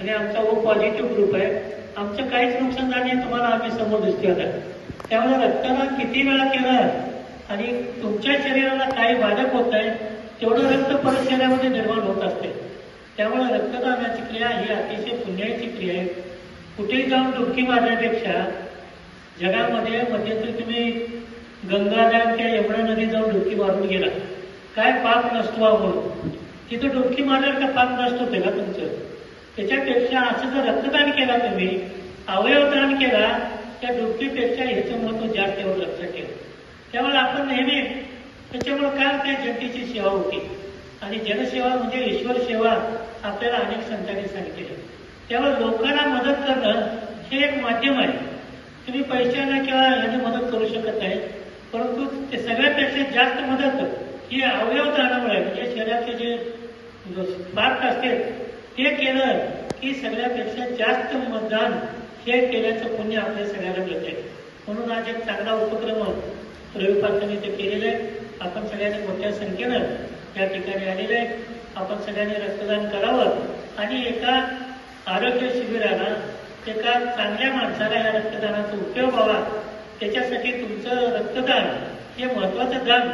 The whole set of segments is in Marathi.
आणि आमचा ओ पॉझिटिव्ह ग्रुप आहे. आमचं काहीच नुकसान झालं नाही तुम्हाला आम्ही समोर दिसते आता. त्यामुळे रक्तदान किती वेळा केलं आणि तुमच्या शरीराला काही बाधक होत आहे तेवढं रक्त परत शरीरामध्ये निर्माण होत असते. त्यामुळे रक्तदानाची क्रिया ही अतिशय पुण्याची क्रिया आहे. कुठेही जाऊन डुबकी मारण्यापेक्षा जगामध्ये मध्यंतरी तुम्ही गंगाधाम किंवा यमुना नदी जाऊन डुबकी मारून गेला. काय पाप नसतो हा म्हणून. तिथं डुबकी मारल्यावर का पाप नसतो होते का तुमचं. त्याच्यापेक्षा असं जर रक्तदान केला तुम्ही अवयवदान केला त्या डुबकीपेक्षा ह्याचं महत्त्व जास्त एवढं लक्षात ठेवा. त्यामुळे आपण नेहमी त्याच्यामुळे काय त्या जनतेची सेवा होती. आणि जनसेवा म्हणजे ईश्वर सेवा आपल्याला अनेक संतांनी सांगितली त्यामुळे लोकांना मदत करणं हे एक माध्यम आहे. तुम्ही पैशाने किंवा ह्याने मदत करू शकत नाही परंतु ते सगळ्यापेक्षा जास्त मदत ही अवयवदानामुळे म्हणजे शरीराचे जे पार्ट असते ते केलं की सगळ्यापेक्षा जास्त मतदान हे केल्याचं पुण्य आपल्या सगळ्याला मिळते म्हणून आज एक चांगला उपक्रम रवी पाटलांनी ते केलेलं आहे. आपण सगळ्यांनी मोठ्या संख्येनं या ठिकाणी आलेलं आहे. आपण सगळ्यांनी रक्तदान करावं आणि एका आरोग्य शिबिराला एका चांगल्या माणसाला या रक्तदानाचा उपयोग व्हावा त्याच्यासाठी तुमचं रक्तदान हे महत्वाचं दान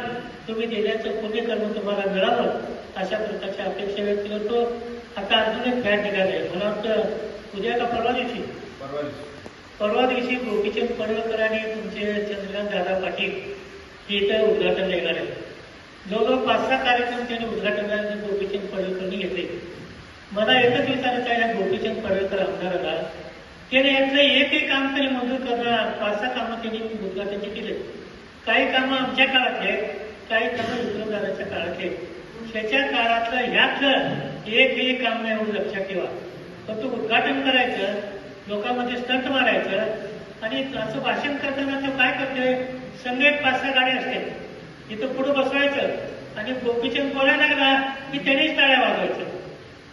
तुम्ही देण्याचं पुण्यकर्म तुम्हाला मिळावं अशा प्रकारची अपेक्षा व्यक्त करतो. आता अजून एक फॅट निघाले मला वाटतं उद्या का परवा दिवशी? परवा दिवशी. परवा दिवशी गोपीचंद पडळकर आणि तुमचे चंद्रकांत दादा पाटील हे इथं उद्घाटन आहे जवळजवळ पाच सहा कार्यक्रम त्यांनी उद्घाटनाचे गोपीचंद पडळकरनी घेतले. मला एकच विचारायचं आहे गोपीचंद पडळकर आमदाराला. त्याने यातलं एकही काम तरी मंजूर करणार पाच सहा कामं त्यांनी उद्घाटनचे केले. काही कामं आमच्या काळातले आहेत, काही कामं विक्रमदाराच्या काळातले आहेत. त्याच्या काळातलं ह्यातलं एकही काम नाही म्हणून लक्षात ठेवा. फक्त उद्घाटन करायचं लोकांमध्ये स्टंट मारायचं आणि असं भाषण करताना तो काय करतोय? संगेत एक पाच सहा गाड्या असतात इथं पुढं बसवायचं आणि गोपीचंद बोलायला लागला की त्यानेच टाळ्या वाजवायचं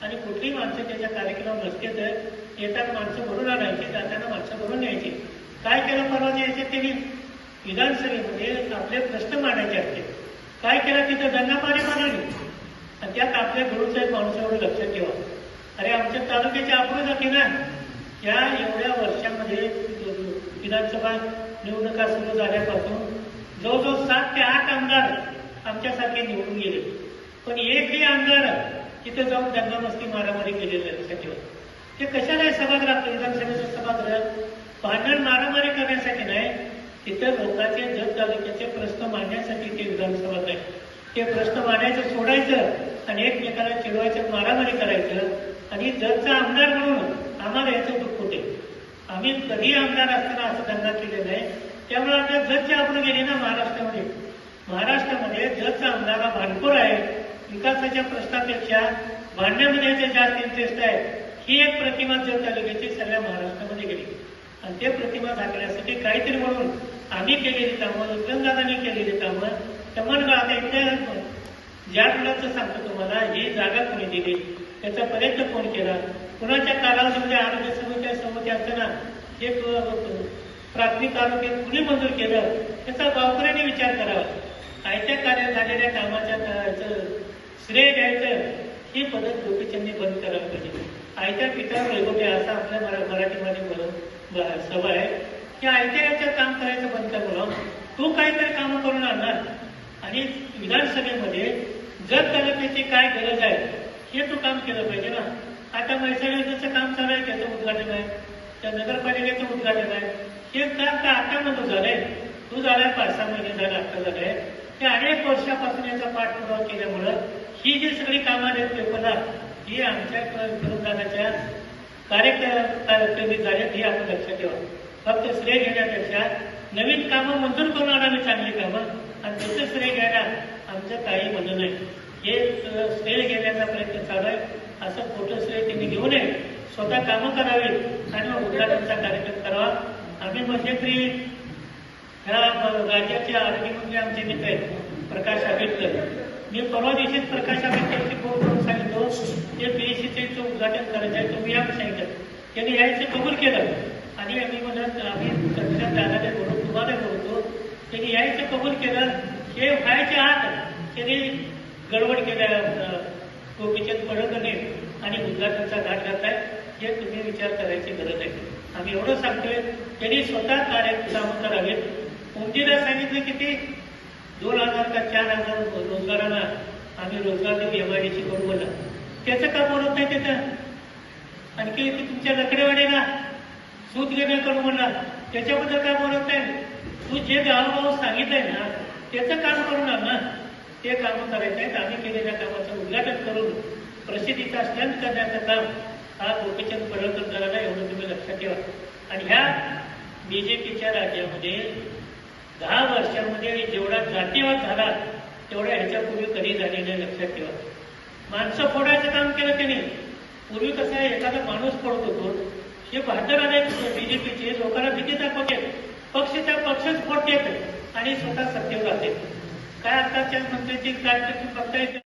आणि कुठली माणसं त्याच्या कार्यक्रमात नसते तर येतात माणसं भरून आणायची जाताना माणसं भरून न्यायची काय केलं परवा यायचे त्यांनी? विधानसभेमध्ये आपले प्रश्न मांडायचे असते. काय केलं तिथं? दंगापाणी मांडली आणि त्यात आपल्या गुरुसाहेब माणसावर लक्षात ठेवा. अरे आमच्या तालुक्याच्या आपण जाते ना या एवढ्या वर्षामध्ये विधानसभा निवडणुका सुरू झाल्यापासून जवळजवळ सात ते आठ आमदार आमच्यासारखे निवडून गेले. पण एकही आमदार तिथे जाऊन दंगामस्ती मारामारी केलेली लक्षात ठेवा. ते कशाला आहे सभागृहात विधानसभेचं सभागृह? भांडण मारामारी करण्यासाठी नाही. तिथं लोकांचे जत तालुक्याचे प्रश्न मांडण्यासाठी ते विधानसभा आहे ते प्रश्न मांडायचं सोडायचं. आणि एकमेकाला चिडवायचं मारामारी करायचं आणि जरचा आमदार म्हणून आम्हाला याचं दुःख होते. आम्ही कधी आमदार असताना असं धंदा केलेला नाही. त्यामुळे आता जतचे आपण गेले ना महाराष्ट्रामध्ये. महाराष्ट्रामध्ये जतचा आमदार हा भांडखोर आहे. विकासाच्या प्रश्नापेक्षा भांडण्यामध्ये याचे जास्त इंटरेस्ट आहे. ही एक प्रतिमा जत तालुक्याची सगळ्या महाराष्ट्रामध्ये गेली. आणि ते प्रतिमा दाखवण्यासाठी काहीतरी म्हणून आम्ही केलेली कामं विक्रमदादांनी केलेली कामं. तर म्हणून आता इथे ज्या मुलाचं सांगतो तुम्हाला ही जागा कोणी दिली त्याचा प्रयत्न कोण केला. कुणाच्या कालावधीमध्ये आरोग्य समित्या समिती असताना हे प- प्राथमिक आरोग्य कुणी मंजूर केलं त्याचा गावकऱ्यांनी विचार करावा. आयत्या कार्यात झालेल्या कामाच्या काळाचं श्रेय द्यायचं ही पद्धत गोपीचंदनी बंद करावी पाहिजे. आयत्या पिकावर रेगोटे असा आपल्या मरा- मराठीमध्ये बोलून सभा आहे. की आयत्या याच्यात काम करायचं बंद कर तू काहीतरी कामं करून आणणार. आणि विधानसभेमध्ये जर तालुक्याची काय गरज आहे हे तू काम केलं पाहिजे ना. आता मैसाळीचं काम चालू आहे त्याचं उद्घाटन आहे. त्या नगरपालिकेचं उद्घाटन आहे. हे काम का आता नको झालंय. तू झालाय पाच सहा महिने झाले आता झालंय. ते अनेक वर्षापासून याचा पाठपुरावा केल्यामुळं ही जी सगळी कामं आहेत पेपरला ही आमच्या विरोधाच्या कार्यक्रमी झाले ही आपण लक्षात ठेवा. फक्त श्रेय घेण्यापेक्षा नवीन कामं मंजूर करून आणावी चांगली कामं आणि त्याचं श्रेय घ्यायला आमचं काही म्हणणं नाही. हे अ, श्रेय घेण्याचा प्रयत्न चालू आहे. असं खोटं श्रेय त्यांनी घेऊ नये. स्वतः कामं करावी आणि उद्घाटनचा कार्यक्रम करावा. आम्ही मध्यंतरी ह्या राज्याचे आरोग्यमंत्री आमचे मित्र आहेत प्रकाश आंबेडकर. मी परवा दिवशीच प्रकाश आंबेडकरची फोन करून सांगितलं ते पीएचसीचं उद्घाटन करायचं आहे तुम्ही या सांगितलं. त्यांनी यायचं कबूल केलं. आणि आम्ही म्हणत आम्ही सध्या दादाने बोलून तुम्हाला बोलतो. त्यांनी यायचं कबूल केलं. हे व्हायचे आत. त्यांनी गडबड केल्या अं, गोपीचंद नाही आणि उद्घाटनाचा घाट घातलाय हे तुम्ही विचार करायची गरज आहे. आम्ही एवढं सांगतोय त्यांनी स्वतः कार्यक्रम करावेत उमदीला सांगितलं की ते दोन हजार का चार हजार रोजगारांना आम्ही रोजगार देऊ एमआयडीसी करू बोला त्याचं का बोलत नाही त्याचं आणखी ते तुमच्या लकडेवाडीला सूत घेणं करू म्हणा त्याच्याबद्दल काय बोलत नाही? तू जे गावभाव सांगितलंय ना त्याचं काम ते काम करायचं आहे आम्ही केलेल्या कामाचं उद्घाटन करून प्रसिद्धीचा स्टंट करण्याचं काम हा गोपीचंद पडळकर करायला एवढं तुम्ही लक्षात ठेवा. आणि ह्या बीजेपीच्या राज्यामध्ये दहा वर्षामध्ये जेवढा जातीवाद झाला तेवढा ह्याच्यापूर्वी कधी झालेलं नाही लक्षात ठेवा. माणसं फोडायचं काम केलं त्याने. पूर्वी कसं आहे एखादा माणूस फोडत होतो हे बहादर आले बीजेपीचे लोकांना भीती दाखवते. पक्षच्या पक्षच फोडते आणि स्वतः सत्तेवर राहते काय आताच्या मंत्र्यांची काय तुम्ही येते